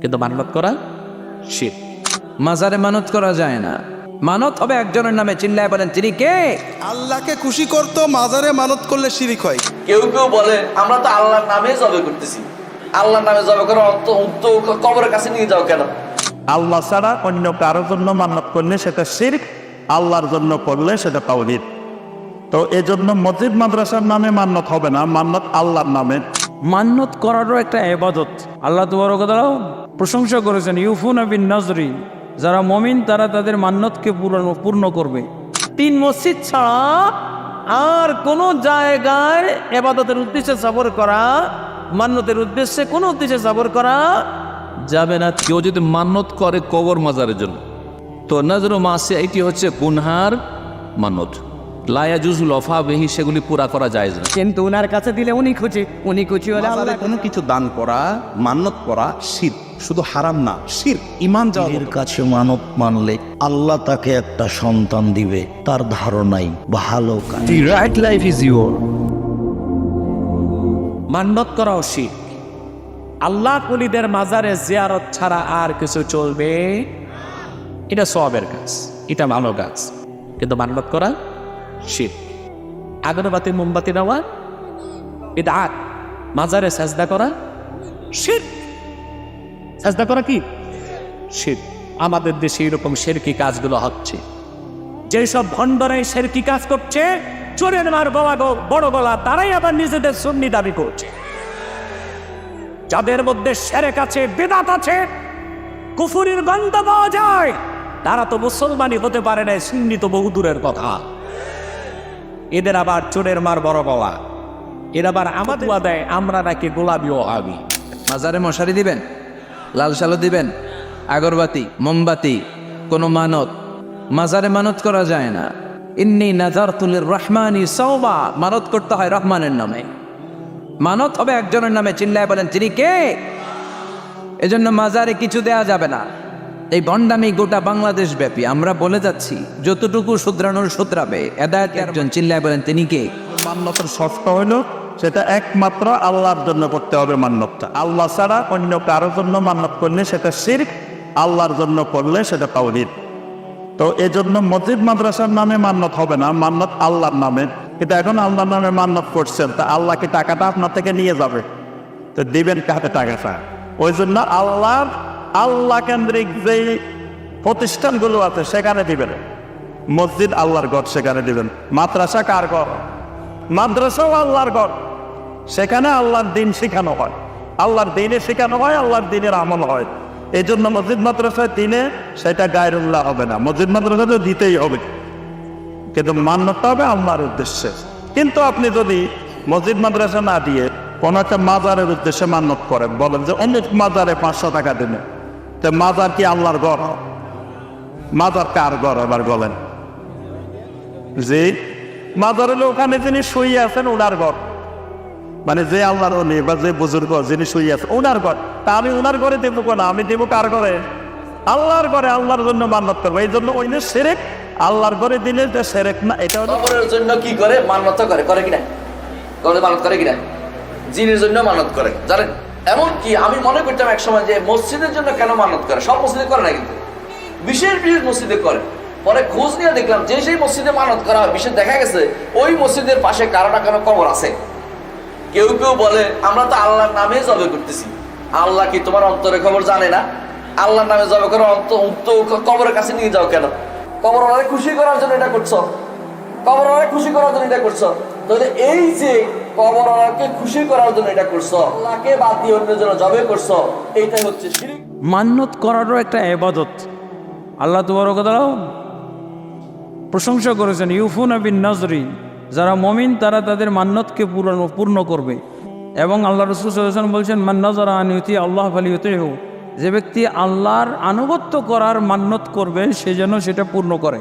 কিন্তু মান্নত করা শির। মাজারে মানত করা যায় না। মানত হবে একজনের নামে চিল্লায় বলেন তিনি কে? আল্লাহকে খুশি করতো মাজারে মানত করলে শিরিক হয়। কেউ কেউ বলে আমরা তো আল্লাহর নামে জবে করতেছি। আল্লাহর নামে জবে করে অন্ত উক্ত কবরের কাছে নিয়ে যাও কেন? আল্লাহ ছাড়া অন্য কারোর জন্য মান্নত করলে সেটা শিরক আল্লাহর জন্য করলে সেটা তাওহীদ। তো এই জন্য মসজিদ মাদ্রাসার নামে মান্নত হবে না মান্নত আল্লাহর নামে। মান্নত করারও একটা এবাদত আল্লাহ তুবারকতালাও প্রশংসা করেছেন, ইউফুন বিন নজরি, যারা মমিন তারা তাদের মান্নতকে পূরণ, পূর্ণ করবে। তিন মসজিদ ছাড়া আর কোনো জায়গায় এবাদতের উদ্দেশ্যে সফর করা, মান্নতের উদ্দেশ্যে কোনো উদ্দেশ্যে সফর করা যাবে না। কেউ যদি মান্নত করে কবর মাজারের জন্য। তো নজর মাসে এটি হচ্ছে গুনহার মানত লায়া জুজুল অফা বেহি সেগুলি পুরা করা যায় না। কিন্তু উনার কাছে দিলে উনি খুশি উনি খুশি হলে আল্লাহ কোনো কিছু দান করা মান্নত করা শির শুধু হারাম না শির ইমান যাওয়া কাছে মানত মানলে আল্লাহ তাকে একটা সন্তান দিবে তার ধারণাই ভালো কাজ। The right life is your মান্নত করা উচিত আল্লাহ কুলিদের মাজারে জিয়ারত ছাড়া আর কিছু চলবে? এটা সবের কাজ এটা ভালো কাজ। কিন্তু মান্নত করা শির। আগরবাতি মোমবাতি নেওয়া এটা আট মাজারে সাজদা করা, শির। সাজদা করা কি? শির। আমাদের দেশে এরকম শেরকি কাজগুলো হচ্ছে। যেসব ভণ্ডরে শেরকি কাজ করছে, চোরের মার গলা বড় গলা, তারাই আবার নিজেদের সুন্নি দাবি করছে। যাদের মধ্যে সেরেক আছে, বেদাত আছে, কুফুরির গন্ধ পাওয়া যায়, তারা তো মুসলমানই হতে পারে না সুন্নি তো বহু দূরের কথা। এদের আবার চোরের মার বড় গলা এর আবার আমাদের দেয় আমরা নাকি গোলাপি ও আবি। মাজারে মশারি দিবেন? লাল সালো দিবেন? আগরবাতি মোমবাতি কোনো মানত? মাজারে মানত করা যায় না। ইন্নি নাজার তুলের রহমানি সৌবা মানত করতে হয় রহমানের নামে। মানত হবে একজনের নামে। চিল্লায় বলেন তিনি কে? এজন্য মাজারে কিছু দেয়া যাবে না। এই বন্ডামি গোটা বাংলাদেশ ব্যাপী আমরা বলে যাচ্ছি, যতটুকু শুধরানোর শুধরাবে। এদায়ত একজন চিল্লায় বলেন, তিনি কে? মান্যতের শর্ত হইল, সেটা একমাত্র আল্লাহর জন্য করতে হবে মান্যতটা। আল্লাহ ছাড়া অন্য কারোর জন্য মান্যত করলে সেটা শিরক, আল্লাহর জন্য করলে সেটা তাওহীদ। তো এই জন্য মসজিদ মাদ্রাসার নামে মান্যত হবে না, মান্যত আল্লাহর নামে। কিন্তু এখন আল্লাহর নামে মান্যত করছেন, তা আল্লাহ কি টাকাটা আপনার থেকে নিয়ে যাবে? তো দিবেন কাহাতে টাকাটা? ওই জন্য আল্লাহর আল্লাহ কেন্দ্রিক যে প্রতিষ্ঠানগুলো আছে, সেখানে দিবেন। মসজিদ আল্লাহর ঘর সেখানে দিবেন। মাদ্রাসা কার ঘর মাদ্রাসাও আল্লাহর ঘর সেখানে আল্লাহর দিন শেখানো হয়। আল্লাহর দিনে শেখানো হয়, আল্লাহর দিনের আমল হয়। এই জন্য মসজিদ মাদ্রাসায় দিনে সেটা গায়রুল্লাহ হবে না। মসজিদ মাদ্রাসা তো দিতেই হবে। কিন্তু মান্যতা হবে আল্লাহর উদ্দেশ্যে। কিন্তু আপনি যদি মসজিদ মাদ্রাসা না দিয়ে কোনো একটা মাজারের উদ্দেশ্যে মান্যত করেন, বলেন যে অমুক মাজারে পাঁচশো টাকা দিনে। মাজার কি আল্লাহর ঘর? মাজার কার ঘর এবার বলেন। যে মাজার ওখানে যিনি শুয়ে আছেন ওনার ঘর। মানে যে আল্লাহর অলি বা যে বুজুর্গ যিনি শুয়ে আছে ওনার ঘর। তা আমি ওনার ঘরে দেবো কেন? আমি দেব কার ঘরে? আল্লাহর ঘরে আল্লাহর জন্য মান্যত করব। এই জন্য ওই সেরেক, আল্লাহর ঘরে দিলে যে সেরেক না, এটা হলো জন্য কি করে? মান্যত করে। করে কিনা করে মানত করে কিনা জিনের জন্য মানত করে। জানেন? এমন কি আমি মনে করতাম এক সময় যে মসজিদের জন্য কেন মানত করে? সব মসজিদে করে না কিন্তু। বিশেষ বিশেষ মসজিদে করে। পরে খোঁজ নিয়ে দেখলাম যে সেই মসজিদে মানত করা হয়, বিশেষ দেখা গেছে ওই মসজিদের পাশে কারও না কারও কবর আছে। কেউ কেউ বলে, আমরা তো আল্লাহর নামে জবে করতেছি। আল্লাহ কি তোমার অন্তরে খবর জানে না? আল্লাহর নামে জবে করে অন্ত কবরের কাছে নিয়ে যাও কেন? কবর খুশি করার জন্য এটা করছ। কবর খুশি করার জন্য এটা করছ। তাহলে এই যে কবর অনেককে খুশি করার জন্য এটা করছ। আল্লাহকে বাদ দিয়ে অন্য জন্য জবে করছ। এইটাই হচ্ছে মান্নত করারও একটা এবাদত। আল্লাহ প্রশংসা করেছেন, ইউফুন বিন নজরি যারা মমিন, তারা তাদের মান্নতকে পূরণ করবে। এবং আল্লাহ রসুল বলছেন, মান নজরা আনিউতি আল্লাহ ফালিউতিহু যে ব্যক্তি আল্লাহর আনুগত্য করার মান্যত করবে, সে যেন সেটা পূর্ণ করে।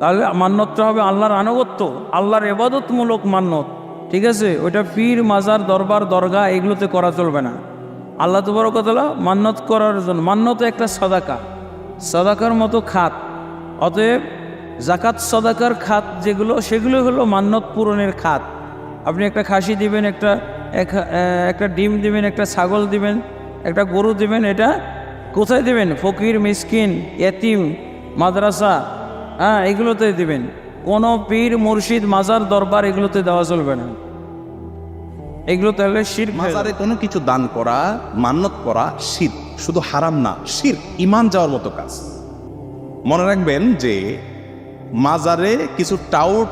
তাহলে মান্যতটা হবে আল্লাহর আনুগত্য, আল্লাহর এবাদতমূলক মান্যত ঠিক আছে? ওইটা পীর, মাজার, দরবার দরগা এগুলোতে করা চলবে না। আল্লাহ তুবরকতলা মান্যত করার জন্য মান্যত একটা সদাকা। সদাকার মতো খাত। অতএব জাকাত সদাকার খাত যেগুলো, সেগুলো হলো মান্যত পূরণের খাত। আপনি একটা খাসি দিবেন, একটা একটা ডিম দিবেন, একটা ছাগল দিবেন, একটা গরু দিবেন, এটা কোথায় দেবেন? ফকির, মিসকিন, এতিম, মাদ্রাসা হ্যাঁ এগুলোতে দেবেন। কোনো পীর, মুর্শিদ, মাজার, দরবার, এগুলোতে দেওয়া চলবে না। এগুলোতে হলে শির মাজারে কোনো কিছু দান করা মান্যত করা শির, শুধু হারাম না, শির ইমান যাওয়ার মতো কাজ। মনে রাখবেন যে মাজারে কিছু টাউট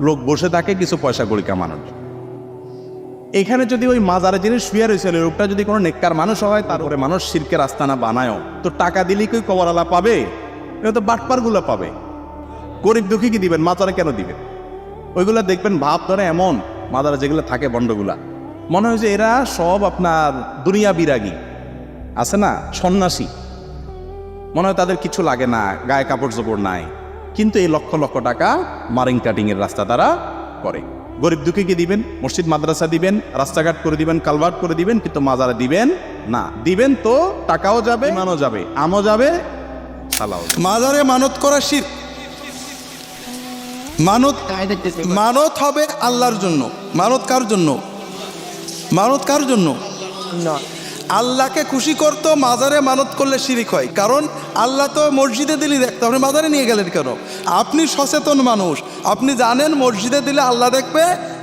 লোক বসে থাকে, কিছু পয়সা কড়ি কামানোর এখানে যদি ওই মাজারে যিনি শুয়ে রয়েছে লোকটা যদি কোনো নেককার মানুষ হয় তারপরে মানুষ শিরকের আস্তানা বানায়ও। তো টাকা দিলেই কই কবরালা পাবে? এটা তো বাটপারগুলো পাবে। গরিব দুঃখী কি দিবেন? মাজারে কেন দিবেন? ওইগুলা দেখবেন ভাব ধরে এমন। মাদারা যেগুলো থাকে, বন্ডগুলা। মনে হয় যে এরা সব আপনার দুনিয়া বিরাগী। আছে না? সন্ন্যাসী। মনে হয় তাদের কিছু লাগে না গায়ে কাপড় চোপড় নাই। কিন্তু এই লক্ষ লক্ষ টাকা মারিং কাটিং এর রাস্তা তারা করে। গরিব দুঃখীকে দিবেন? মসজিদ মাদ্রাসা দিবেন রাস্তাঘাট করে দিবেন কালভার্ট করে দিবেন কিন্তু মাজারে দিবেন না। দিবেন তো টাকাও যাবে ইমানও যাবে আমও যাবে সালাও মাজারে মানত করা শীত মানত মানত হবে আল্লাহর জন্য। মানত কার জন্য? মানত কার জন্য? না। আল্লাহকে খুশি করতো মাজারে মানত করলে শিরিক হয়। কারণ আল্লাহ তো মসজিদে দিলি দেখতো। আপনি মাজারে নিয়ে গেলেন কেন? আপনি সচেতন মানুষ। আপনি জানেন মসজিদে দিলে আল্লাহ দেখবে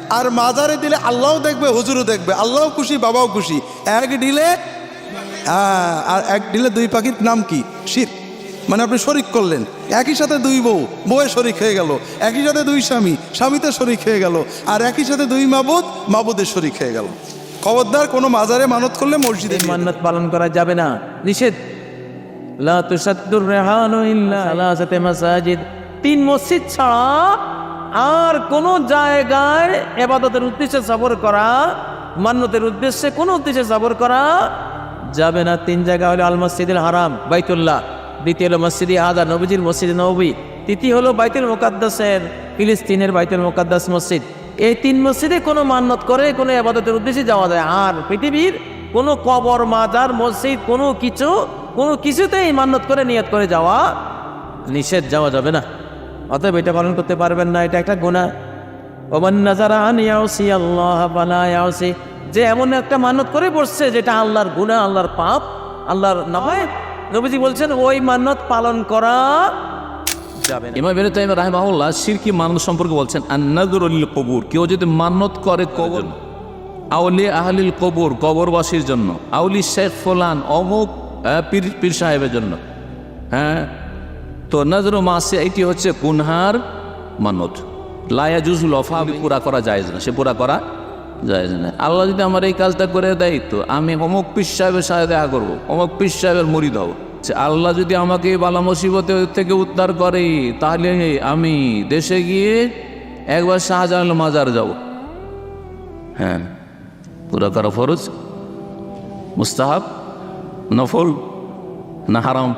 আর মাজারে দিলে আল্লাহও দেখবে হুজুরও দেখবে। আল্লাহও খুশি বাবাও খুশি। এক ডিলে হ্যাঁ, আর এক ডিলে দুই পাখির নাম কি? শির। মানে আপনি শরিক করলেন। একই সাথে দুই বউ। বউয়ে শরিক হয়ে গেল। একই সাথে দুই স্বামী। স্বামীতে শরিক হয়ে গেল। আর একই সাথে দুই মাবুদ মাবুদের শরিক হয়ে গেল। খবরদার কোনো মাজারে মানত করলে মসজিদে মান্নাত পালন করা যাবে না। নিষেধ। লা তুসাদ্দুর রিহানু ইল্লা আলা সাতে মাসাজিদ। তিন মসজিদ ছাড়া আর কোন জায়গায় এবাদতের উদ্দেশ্যে সফর করা, মান্নতের উদ্দেশ্যে কোন উদ্দেশ্যে সফর করা যাবে না। তিন জায়গা হলো আল মসজিদুল হারাম, বাইতুল্লাহ। দ্বিতীয় হলো মসজিদে আদা, নবীজির মসজিদ নবী। তৃতীয় হলো বাইতুল মোকাদ্দাসের, ফিলিস্তিনের বাইতুল মোকাদ্দাস মসজিদ। এই তিন মসজিদে কোনো মান্নত করে, কোনো আবাদতের উদ্দেশ্যে যাওয়া যায়। আর পৃথিবীর কোনো কবর, মাজার, মসজিদ, কোনো কিছু, কোনো কিছুতেই মান্নত করে, নিয়ত করে যাওয়া নিষেধ যাওয়া যাবে না। অতএব এটা পালন করতে পারবেন না, এটা একটা গুণা ওমান নাজারা আন আল্লাহ বালা ইয়াউসি। যে এমন একটা মানত করে বসছে, যেটা আল্লাহর গুণা আল্লাহর পাপ, আল্লাহর নয়। নবীজি বলছেন, ওই মান্নত পালন করা ইমাম বেরু তাইম রাহেমাহুল্লাহ শিরকি মানত সম্পর্কে বলছেন, আন্নাদুরুল কবুর কেউ যদি মান্নত করে কবর আউলি আহলিল কবুর, কবরবাসীর জন্য আউলি শেখ ফোলান, অমুক পীর পীর সাহেবের জন্য হ্যাঁ? তো নজর মাসে এটি হচ্ছে কুনহার মানত লায়া জুজুল অফা পুরা করা যায় না, সে পুরা করা যায় না। আল্লাহ যদি আমার এই কাজটা করে দেয়, তো আমি অমুক পীর সাহেবের সাথে দেখা করব, অমুক পীর সাহেবের মরিদ হব। আল্লাহ যদি আমাকে বালা মুসিবতে থেকে উদ্ধার করে, তাহলে আমি দেশে গিয়ে একবার শাহজাহান মাজার যাব। হ্যাঁ পুরা করা ফরজ? মুস্তাহাব? নফল? না হারাম?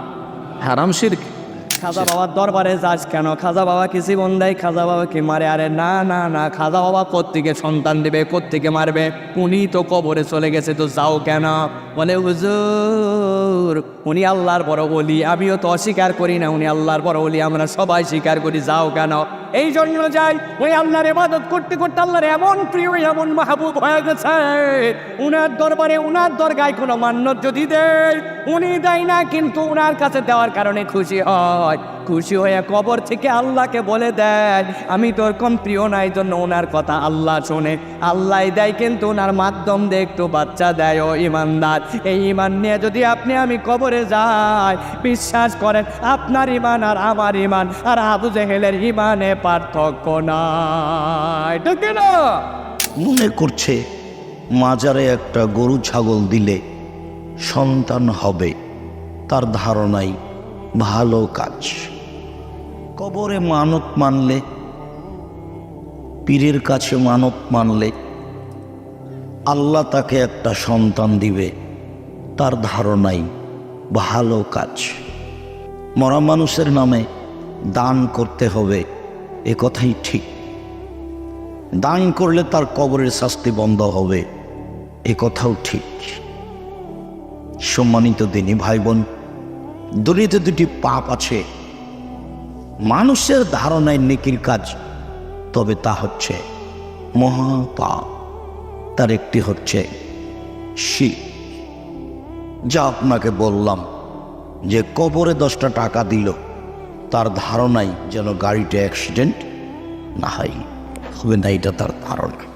হারাম শিরক? খাজা বাবার দরবারে যাস কেন? খাজা বাবা কি জীবন দেয়? খাজা বাবাকে মারে? আরে না না না, খাজা বাবা কোত্থেকে সন্তান দেবে? কোত্থেকে মারবে? উনি তো কবরে চলে গেছে, তো যাও কেন? বলে, হুজুর, উনি আল্লাহর বড় বলি আমিও তো অস্বীকার করি না, উনি আল্লাহর বড় বলি আমরা সবাই স্বীকার করি, যাও কেন? এই জন্য যাই, ওই আল্লাহর ইবাদত করতে করতে আল্লাহর এমন প্রিয়, এমন মাহবুব হয়ে গেছে। উনার দরবারে, উনার দরগায় কোনো মান্যত যদি দেয়, উনি দেয় না, কিন্তু উনার কাছে দেওয়ার কারণে খুশি হয়। খুশি হয়ে কবর থেকে আল্লাহকে বলে দেয় আমি তোর কম প্রিয় নাই জন্য ওনার কথা আল্লাহ শোনে। আল্লাহ দেয়, কিন্তু ওনার মাধ্যম দিয়ে একটু বাচ্চা দেয়, ও ইমানদার। এই ইমান নিয়ে যদি আপনি, আমি কবরে যাই, বিশ্বাস করেন, আপনার ইমান আর আমার ইমান আর আবু জেহেলের ইমানে পার্থক্য নাই। ঠিক না? মনে করছে, মাজারে একটা গরু ছাগল দিলে সন্তান হবে, তার ধারণাই ভালো কাজ। কবরে মানত মানলে, পীরের কাছে মানত মানলে, আল্লাহ তাকে একটা সন্তান দিবে, তার ধারণাই ভালো কাজ। মরা মানুষের নামে দান করতে হবে, এ কথাই ঠিক। দান করলে তার কবরের শাস্তি বন্ধ হবে, এ কথাও ঠিক। সম্মানিত দিনী ভাই বোন দুনিয়াতে দুটি পাপ আছে। মানুষের ধারণায় নেকির কাজ, তবে তা হচ্ছে মহাপাপ। তার একটি হচ্ছে শির। যা আপনাকে বললাম যে কবরে দশটা টাকা দিল, তার ধারণাই যেন গাড়িটা অ্যাক্সিডেন্ট না হয়। হবে না, এটা তার ধারণা।